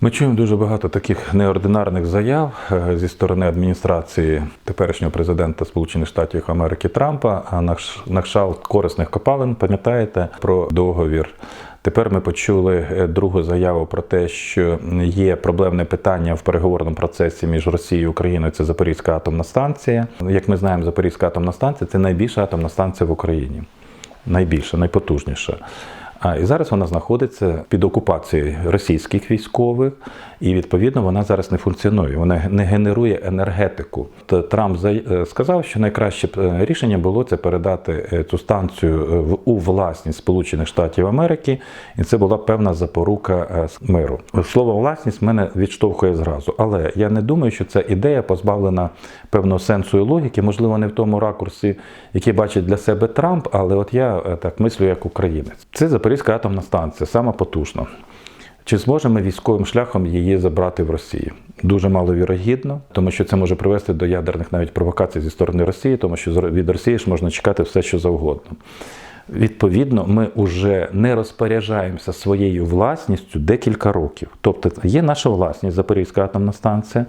Ми чуємо дуже багато таких неординарних заяв е, зі сторони адміністрації теперішнього президента Сполучених Штатів Америки Трампа, а на кш- кшталт корисних копалин, пам'ятаєте про договір. Тепер ми почули е, другу заяву про те, що є проблемне питання в переговорному процесі між Росією і Україною. Це Запорізька атомна станція. Як ми знаємо, Запорізька атомна станція це найбільша атомна станція в Україні. Найбільша, найпотужніша. А і зараз вона знаходиться під окупацією російських військових, і відповідно вона зараз не функціонує. Вона не генерує енергетику. Трамп е, сказав, що найкраще е, рішення було це передати е, цю станцію у власність Сполучених Штатів Америки, і це була певна запорука миру. Слово власність мене відштовхує зразу, але я не думаю, що ця ідея позбавлена певного сенсу і логіки, можливо, не в тому ракурсі, який бачить для себе Трамп, але от я так мислю як українець. Це Запорізька атомна станція, сама потужна. Чи зможемо військовим шляхом її забрати в Росії? Дуже маловірогідно, тому що це може привести до ядерних навіть провокацій зі сторони Росії, тому що від Росії ж можна чекати все, що завгодно. Відповідно, ми вже не розпоряджаємося своєю власністю декілька років. Тобто є наша власність Запорізька атомна станція.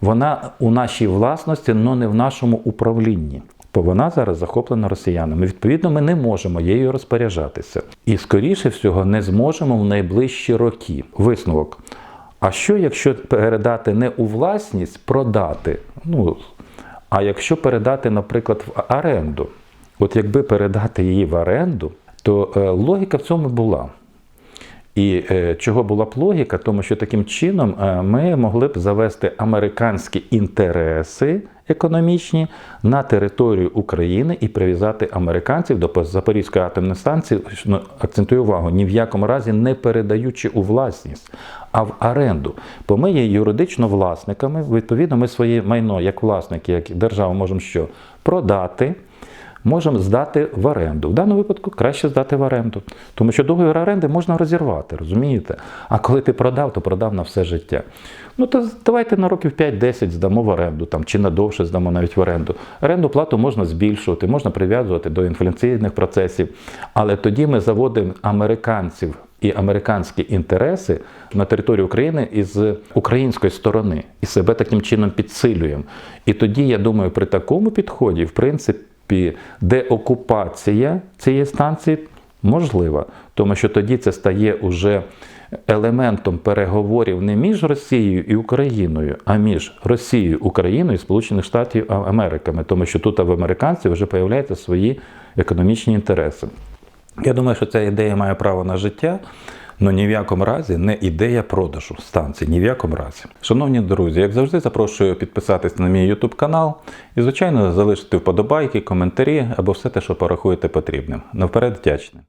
Вона у нашій власності, але не в нашому управлінні. Бо вона зараз захоплена росіянами. Відповідно, ми не можемо її розпоряджатися. І, скоріше всього, не зможемо в найближчі роки. Висновок. А що, якщо передати не у власність, продати? Ну, а якщо передати, наприклад, в оренду? От якби передати її в оренду, то е, логіка в цьому була. І е, чого була б логіка? Тому що таким чином е, ми могли б завести американські інтереси економічні на територію України і прив'язати американців до Запорізької атомної станції. Ну, акцентую увагу, ні в якому разі не передаючи у власність, а в оренду. Бо ми є юридично власниками. Відповідно, ми своє майно як власники, як держава, можемо що продати можемо здати в оренду. В даному випадку краще здати в оренду, тому що договір оренди можна розірвати, розумієте? А коли ти продав, то продав на все життя. Ну то давайте на років 5-10 здамо в оренду, там, чи на довше здамо навіть в оренду. Оренду плату можна збільшувати, можна прив'язувати до інфляційних процесів, але тоді ми заводимо американців. І американські інтереси на території України із української сторони і себе таким чином підсилюємо. І тоді, я думаю, при такому підході, в принципі, деокупація цієї станції можлива, тому що тоді це стає уже елементом переговорів не між Росією і Україною, а між Росією, Україною і Сполучених Штатів Америками, тому що тут в американців вже появляються свої економічні інтереси. Я думаю, що ця ідея має право на життя. Ну ні в якому разі не ідея продажу станції, ні в якому разі. Шановні друзі, як завжди, запрошую підписатись на мій YouTube канал і, звичайно, залишити вподобайки, коментарі або все те, що порахуєте потрібним. Навперед вдячний.